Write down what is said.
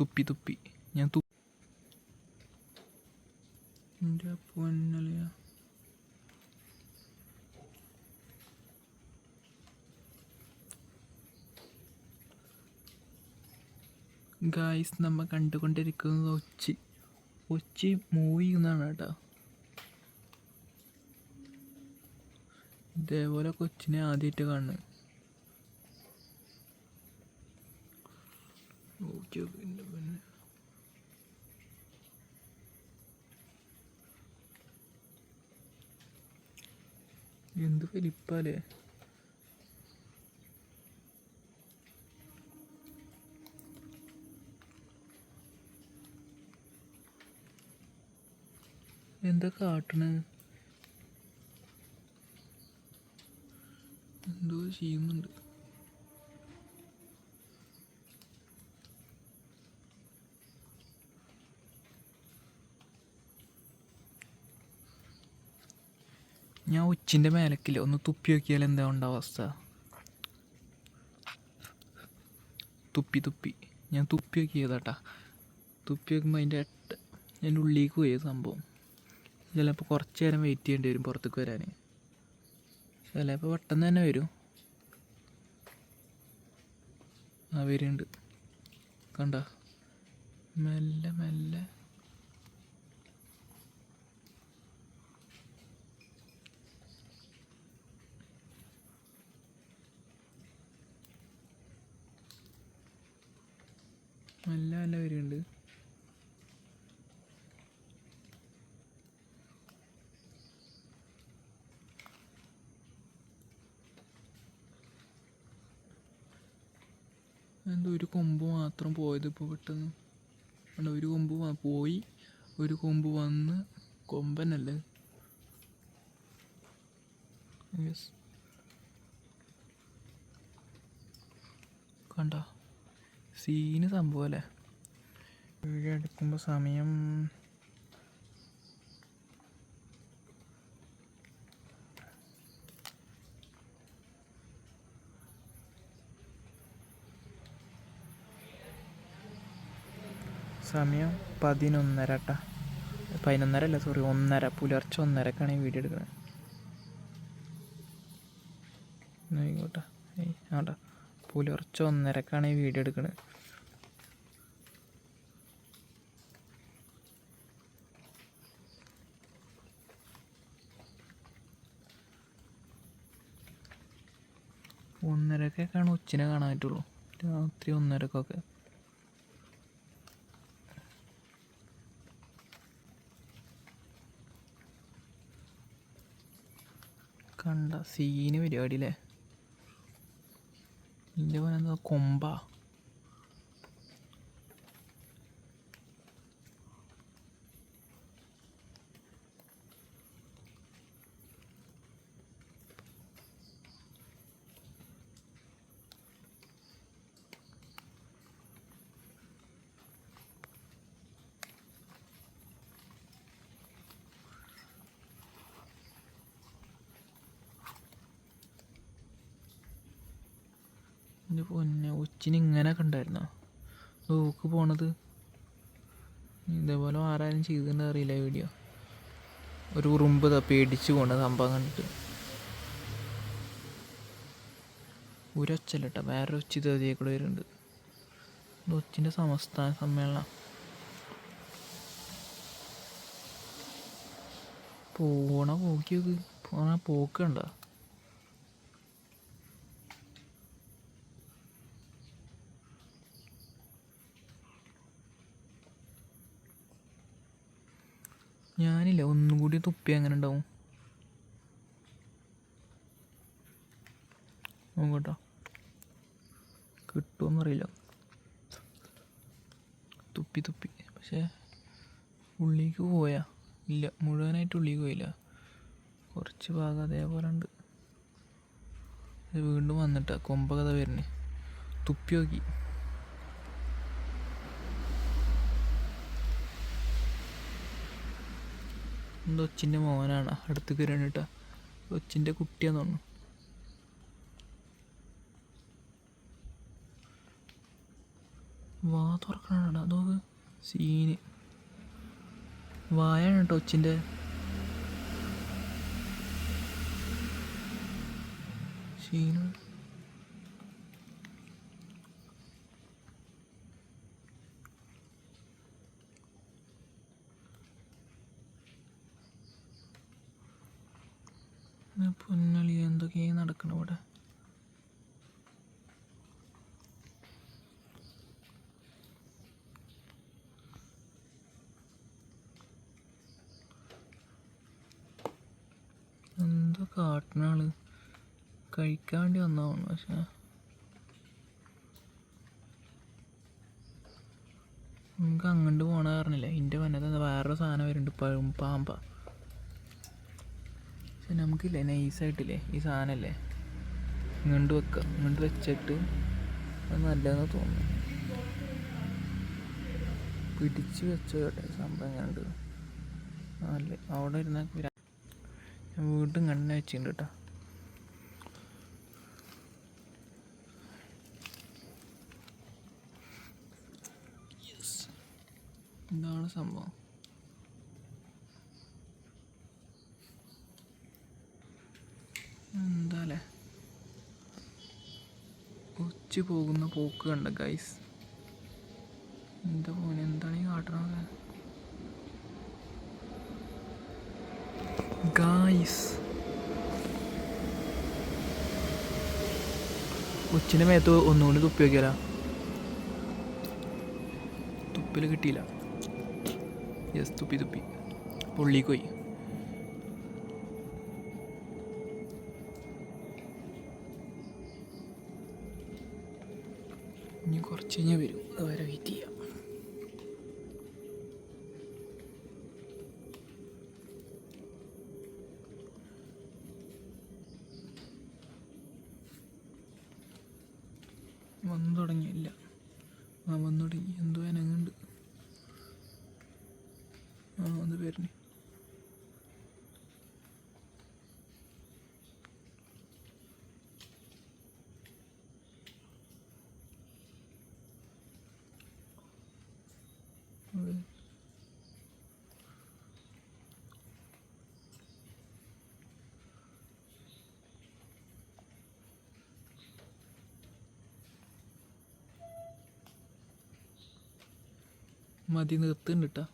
തുപ്പി തുപ്പി. ഞാൻ തു എന്റെ പൊന്നലയ ഗായ്സ് നമ്മ കണ്ടുകൊണ്ടിരിക്കുന്നത് ഒച്ചി. ഒച്ചി മൂവി എന്നാണ് കേട്ടോ. ഇതേപോലെ കൊച്ചിനെ ആദ്യമായിട്ട് കാണുന്നത്. പിന്നെ പിന്നെ എന്ത് വലിപ്പാലേ? എന്താ കാട്ടണ്? എന്തോ ചെയ്യുന്നുണ്ട് ഞാൻ ഉച്ചിന്റെ മേലക്കില്ല? ഒന്ന് തുപ്പി നോക്കിയാൽ എന്താ ഉണ്ട അവസ്ഥ? തുപ്പി തുപ്പി. ഞാൻ തുപ്പി നോക്കിയതാട്ടാ. തുപ്പി നോക്കുമ്പോൾ അതിന്റെ എട്ട് എന്റെ ഉള്ളിലേക്ക് പോയ സംഭവം. ചിലപ്പോൾ കുറച്ച് നേരം വെയിറ്റ് ചെയ്യേണ്ടി വരും പുറത്തേക്ക് വരാൻ. ചിലപ്പോൾ പെട്ടെന്ന് തന്നെ വരും. ആ വരുന്നുണ്ട്. കണ്ട? മെല്ലെ മെല്ലെ. മെല്ലെ നല്ല വരുന്നുണ്ട് എന്തോ ഒരു കൊമ്പ് മാത്രം പോയത് ഇപ്പോൾ പെട്ടെന്ന്. അല്ല ഒരു കൊമ്പ് പോയി. ഒരു കൊമ്പ് വന്ന് കൊമ്പനല്ലേ? യെസ് കണ്ട? സീന് സംഭവം അല്ലേ? വീഡിയോ എടുക്കുമ്പോൾ സമയം സമയം പതിനൊന്നര ട്ടാ പതിനൊന്നര അല്ല സോറി ഒന്നര. പുലർച്ചെ ഒന്നരക്കാണ് ഈ വീഡിയോ എടുക്കുന്നത് ആയിക്കോട്ടെ. ആണ്ടാ പുലർച്ചെ ഒന്നരക്കാണ് ഈ വീഡിയോ എടുക്കുന്നത് ഒന്നരക്കൊക്കെയാണ് ഉച്ചനെ കാണാൻ പറ്റുള്ളൂ. രാത്രി ഒന്നരക്കൊക്കെ. കണ്ട സീന് പരിപാടി അല്ലേ? de 个是工吧。എന്റെ പൊന്നെ ഒച്ചിന് ഇങ്ങനെയൊക്കെ ഓക്ക് പോണത്? ഇതേപോലെ ആരാരും ചെയ്തിട്ടുണ്ടോ അറിയില്ല വീഡിയോ ഒരു ഉറുമ്പ് പേടിച്ച് പോണ സംഭവം കണ്ടിട്ട്. ഒരൊച്ചല്ല കേട്ടോ വേറൊരു ഒച്ച ഇതേ കൂടെ വരുന്നുണ്ട്. ഒച്ചിന്റെ സംസ്ഥാന സമ്മേളനം. പോണ പോക്കി നോക്ക് പോണ പോക്കുണ്ടോ ഞാനില്ല ഒന്നും കൂടി തുപ്പി അങ്ങനെ ഉണ്ടാവും. നോക്കട്ടോ കിട്ടുമെന്നറിയില്ല തുപ്പി തുപ്പി. പക്ഷേ ഉള്ളിലേക്ക് പോയാ. ഇല്ല മുഴുവനായിട്ട് ഉള്ളിലേക്ക് പോയില്ല. കുറച്ച് ഭാഗം അതേപോലെ ഉണ്ട്. വീണ്ടും വന്നിട്ടാ കൊമ്പ കഥ വരുന്നേ. തുപ്പി നോക്കി. എന്തോ ഒച്ചിന്റെ മോനാണ്. അടുത്ത് കയറിട്ടാ ഒച്ചിന്റെ കുട്ടിയാന്ന് തോന്നുന്നു. വാ തുറക്കണ അതോ സീന്. വായാണ് കേട്ടോ ഒച്ചിന്റെ. സീന്. പൊന്നളി എന്തൊക്കെയാ നടക്കണ ഇവിടെ? എന്തോ കാട്ടിനാൾ. കഴിക്കാൻ വേണ്ടി വന്നതാണ്? പക്ഷെ. നമുക്ക് അങ്ങോട്ട് പോണ കാരണില്ല എന്റെ മനത്ത് വേറൊരു സാധനം വരുന്നുണ്ട്. പഴും പാമ്പ. പക്ഷെ നമുക്കില്ലേ നൈസായിട്ടില്ലേ ഈ സാധനമല്ലേ ഇങ്ങോട്ട് വെക്കുക ഇങ്ങോട്ട് വെച്ചിട്ട് അത് നല്ലതെന്ന് തോന്നുന്നു. പിടിച്ച് വെച്ചോട്ടെ സംഭവം എങ്ങനെയുണ്ട് നല്ല അവിടെ ഇരുന്ന ഞാൻ വീണ്ടും കണ്ണ വെച്ചിട്ടുണ്ട് കേട്ടോ എന്താണ് സംഭവം. ഉച്ച പോകുന്ന പോക്ക് കണ്ട ഗൈസ് എന്താ പോനെ എന്താണ് ഈ കാട്ടണത് ഗായ്സ് കൊച്ചിന്റെ മേത്ത് ഒന്നുകൊണ്ട് തുപ്പി നോക്കിയാലോ? തുപ്പിൽ കിട്ടിയില്ല. യെസ് തുപ്പി തുപ്പി. പുള്ളിക്ക് ഇനി കുറച്ച് കഴിഞ്ഞാൽ വരും. അതുവരെ വെയിറ്റ് ചെയ്യാം. വന്നു തുടങ്ങിയില്ല. ആ വന്നു തുടങ്ങി. എന്തോ അനങ്ങുണ്ട് ആ വന്ന് വരുന്നു അതെ മതി നിർത്തുന്നുണ്ട് കേട്ടോ